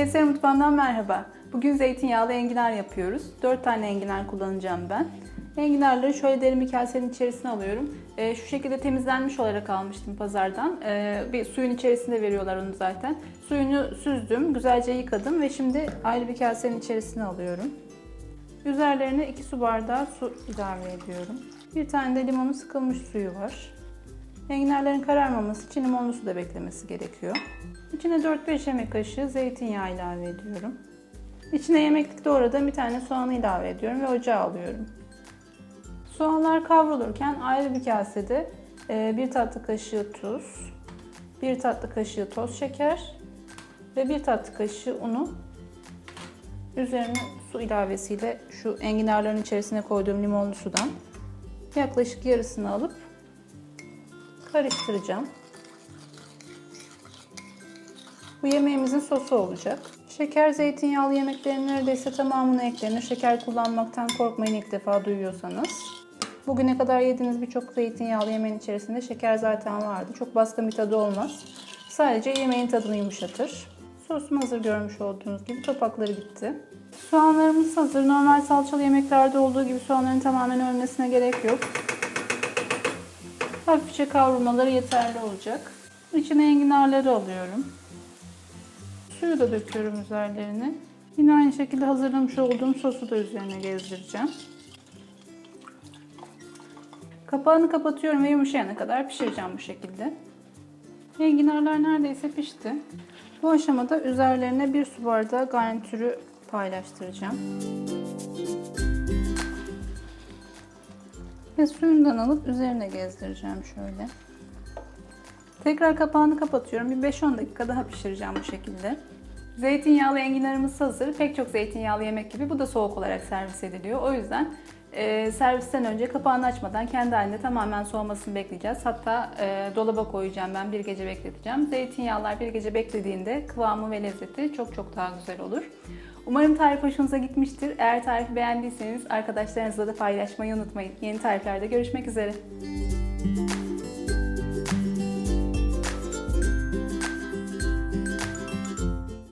Testere Mutfağı'ndan merhaba. Bugün zeytinyağlı enginar yapıyoruz. 4 tane enginar kullanacağım ben. Enginarları şöyle derin bir kasenin içerisine alıyorum. Ee, şu şekilde temizlenmiş olarak almıştım pazardan. Ee, bir suyun içerisinde veriyorlar onu zaten. Suyunu süzdüm, güzelce yıkadım ve şimdi ayrı bir kasenin içerisine alıyorum. Üzerlerine 2 su bardağı su ilave ediyorum. Bir tane de limonun sıkılmış suyu var. Enginarların kararmaması için limonlu suda beklemesi gerekiyor. İçine 4-5 yemek kaşığı zeytinyağı ilave ediyorum. İçine yemeklik doğradığım bir tane soğanı ilave ediyorum ve ocağa alıyorum. Soğanlar kavrulurken ayrı bir kasede e, bir tatlı kaşığı tuz, bir tatlı kaşığı toz şeker ve bir tatlı kaşığı unu üzerine su ilavesiyle şu enginarların içerisine koyduğum limonlu sudan yaklaşık yarısını alıp karıştıracağım. Bu yemeğimizin sosu olacak. Şeker zeytinyağlı yemeklerin neredeyse tamamını eklenir. Şeker kullanmaktan korkmayın ilk defa duyuyorsanız. Bugüne kadar yediğiniz birçok zeytinyağlı yemeğin içerisinde şeker zaten vardı. Çok baskın bir tadı olmaz. Sadece yemeğin tadını yumuşatır. Sosum hazır görmüş olduğunuz gibi topakları bitti. Soğanlarımız hazır. Normal salçalı yemeklerde olduğu gibi soğanların tamamen ölmesine gerek yok. Hafifçe kavrulmaları yeterli olacak. İçine enginarları alıyorum. Suyu da döküyorum üzerlerine. Yine aynı şekilde hazırlamış olduğum sosu da üzerine gezdireceğim. Kapağını kapatıyorum ve yumuşayana kadar pişireceğim bu şekilde. Enginarlar neredeyse pişti. Bu aşamada üzerlerine bir su bardağı garnitürü paylaştıracağım. Ve suyundan alıp üzerine gezdireceğim şöyle. Tekrar kapağını kapatıyorum. Bir 5-10 dakika daha pişireceğim bu şekilde. Zeytinyağlı enginarımız hazır. Pek çok zeytinyağlı yemek gibi bu da soğuk olarak servis ediliyor. O yüzden e, servisten önce kapağını açmadan kendi halinde tamamen soğumasını bekleyeceğiz. Hatta e, dolaba koyacağım ben bir gece bekleteceğim. Zeytinyağlar bir gece beklediğinde kıvamı ve lezzeti çok çok daha güzel olur. Umarım tarif hoşunuza gitmiştir. Eğer tarifi beğendiyseniz arkadaşlarınızla da paylaşmayı unutmayın. Yeni tariflerde görüşmek üzere.